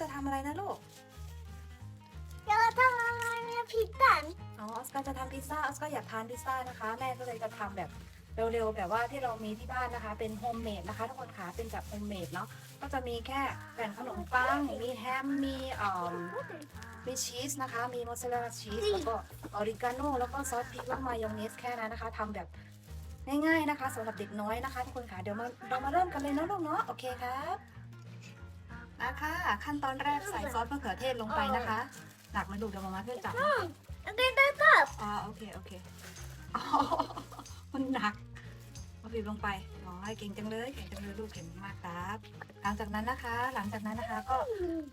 จะทำอะไรนะลูก อยากทำอะไรเนี่ยพิซซ่าอ๋อออสการ์จะทำพิซซ่า ออสการ์อยากทานพิซซ่านะคะ แม่ก็เลยจะทำแบบเร็วๆ แบบว่าที่เรามีที่บ้านนะคะ เป็นโฮมเมดนะคะทุกคนค่ะเป็นแบบโฮมเมดเนาะ ก็จะมีแค่แผ่นขนมปัง มีแฮม มีเอ่อมีชีสนะคะ มีมอสซาเรลลาชีส แล้วก็ออริกาโนแล้วก็ซอสพริกแล้วก็มายองเนสแค่นั้นนะคะทำแบบง่ายๆนะคะสำหรับเด็กน้อยนะคะทุกคนค่ะ เดี๋ยวมาเรามาเริ่มกันเลยเนาะลูกเนาะ โอเคครับมา ค่ะ ขั้นตอนแรกใส่ซอสมะเขือเทศลงไปนะคะ หนักไหมลูกเดี๋ยวมามาช่วยจับนะเด็กได้ครับอ่าโอเค โอเคอ๋อมันหนักเอาบีบลงไปอ๋อให้เก่งจังเลยเก่งจังเลยลูกเก่งมากครับ หลังจากนั้นนะคะ หลังจากนั้นนะคะก็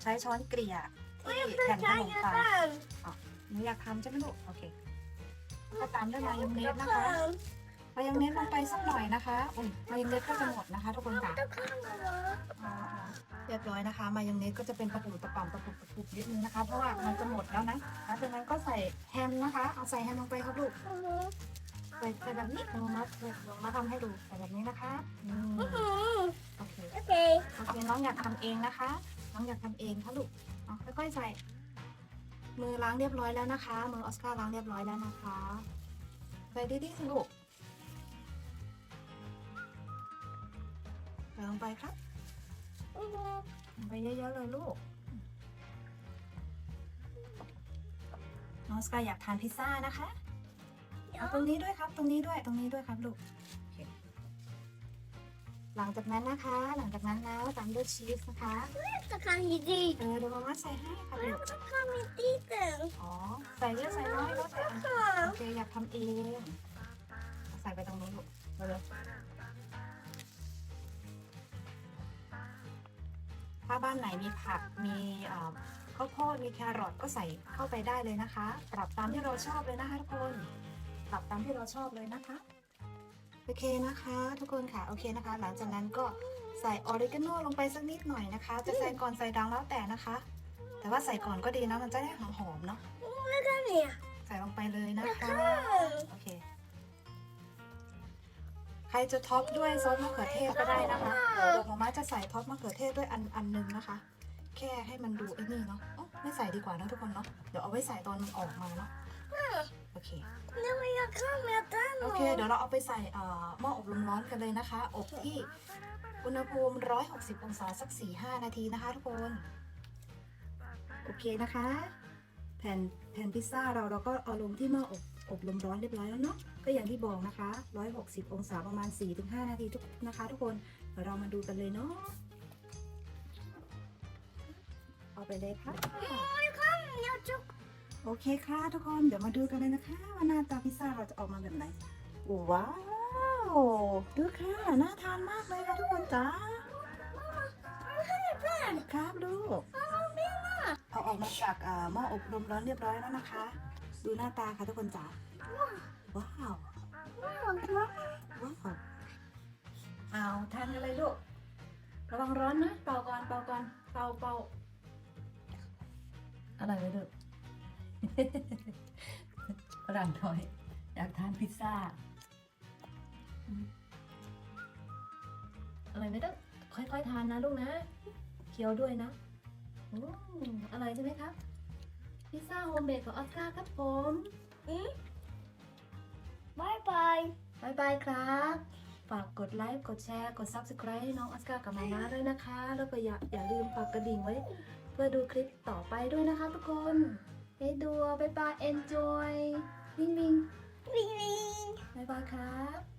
ใช้ช้อนเกลี่ยที่แผ่นขนมปังหนูอยากทำใช่ไหมลูก โอเคก็ตามด้วยมายองเนสนะคะ มายองเนสลงไปสักหน่อยนะคะอุ้ยมายองเนสก็จะหมดนะคะ ทุกคนค่ะอ๋อเรียบร้อยนะคะ มายองเนสก็จะเป็นประปุประป๋อมประปุประปุนิดนึงนะคะ เพราะว่ามันจะหมดแล้วนะหลังจากนั้นก็ใส่แฮมนะคะ เอาใส่แฮมลงไปครับลูกใส่ใส่แบบนี้ลงมาลงมาทำให้ดูใส่แบบนี้นะคะโอเคโอเคโอเคน้องอยากทำเองนะคะ น้องอยากทำเองค่ะลูกค่อยๆใส่มือล้างเรียบร้อยแล้วนะคะ มือออสการ์ล้างเรียบร้อยแล้วนะคะใส่ดีๆสิลูก ใส่ลงไปครับลงไปเยอะๆเลยลูก น้องออสการ์อยากทานพิซซ่านะคะเอาตรงนี้ด้วยครับ ตรงนี้ด้วย ตรงนี้ด้วยครับลูกโอเคหลังจากนั้นนะคะ หลังจากนั้นแล้วตามด้วยชีสนะคะจะทำดีเออเดี๋ยวมาม่าใส่ให้ค่ะลูกจะทำดีแต่อ๋อ ใส่เยอะใส่น้อยแล้วแต่อันโอเคอยากทำเอง ใส่ไปตรงนี้ลูกเร็วาบ้านไหนมีผักมีเอ่อข้าวโพดมีแครอทก็ใส่เข้าไปได้เลยนะคะ ปรับตามที่เราชอบเลยนะคะทุกคน ปรับตามที่เราชอบเลยนะคะโอเคนะคะ ทุกคนค่ะโอเคนะคะ หลังจากนั้นก็ใส่ออริกาโนลงไปสักนิดหน่อยนะคะ จะใส่ก่อนใส่ดังแล้วแต่นะคะ แต่ว่าใส่ก่อนก็ดีนะมันจะได้หอมๆเนาะก็เนี่ยใส่ลงไปเลยนะคะโอเคใครจะท็อปด้วยซอสมะเขือเทศก็ได้นะคะเดี๋ยวมาม่าจะใส่ท็อปมะเขือเทศด้วยอันอันหนึงนะคะ แค่ให้มันดูไอ้นี่เนาะเอ้าไม่ใส่ดีกว่านะทุกคนเนาะเดี๋ยวเอาไว้ใส่ตอนมันออกมาเนาะโอเคเนี่ยไม่อยากข้ามเมียตั้งโอเค เดี๋ยวเราเอาไปใส่เอ่อหม้ออบลมร้อนกันเลยนะคะ อบที่อุณหภูมิ 160 องศาสัก 4-5 นาทีนะคะทุกคน โอเคนะคะ แผ่นแผ่นพิซซ่าเราเราก็เอาลงที่หม้ออบ อบลมร้อนเรียบร้อยแล้วเนาะก็อย่างที่บอกนะคะ 160 องศาประมาณ 4-5 นาทีทุกนะคะ ทุกคนเดี๋ยวเรามาดูกันเลยเนาะเอาไปเลยค่ะเนี่ยจุกโอเคค่ะทุกคนเดี๋ยวมาดูกันเลยนะคะว่าหน้าตาพิซซ่าเราจะออกมาแบบไหนว้าวดูค่ะน่าทานมากเลยค่ะทุกคนจ้าครับลูกเอาออกมาจากเอ่อหม้ออบลมร้อนเรียบร้อยแล้วนะคะ ดูหน้าตาค่ะทุกคนจ้าว้าวว้าวเอาทานกันเลยลูกระวังร้อนนะเป่าก่อนเป่าก่อนเป่าเป่าอะไรไว้ลูกฝรั่งน้อยอยากทานพิซซ่าอืมอร่อยไหมต้อค่อยๆทานนะลูกนะ เคี้ยวด้วยนะอืมอร่อยใช่ไหมครับ พิซซ่าโฮมเมดของออสการ์ครับผมบายบายบายบายครับ ฝากกดไลค์ กดแชร์ กด Subscribe ให้น้องออสการ์กับมาม่าด้วยนะคะ แล้วก็อย่าอย่าลืมฝากกระดิ่งไว้ เพื่อดูคลิปต่อไปด้วยนะคะทุกคนไปดูบายบาย enjoy วิ่งวิ่งวิงวิงบายบายครับ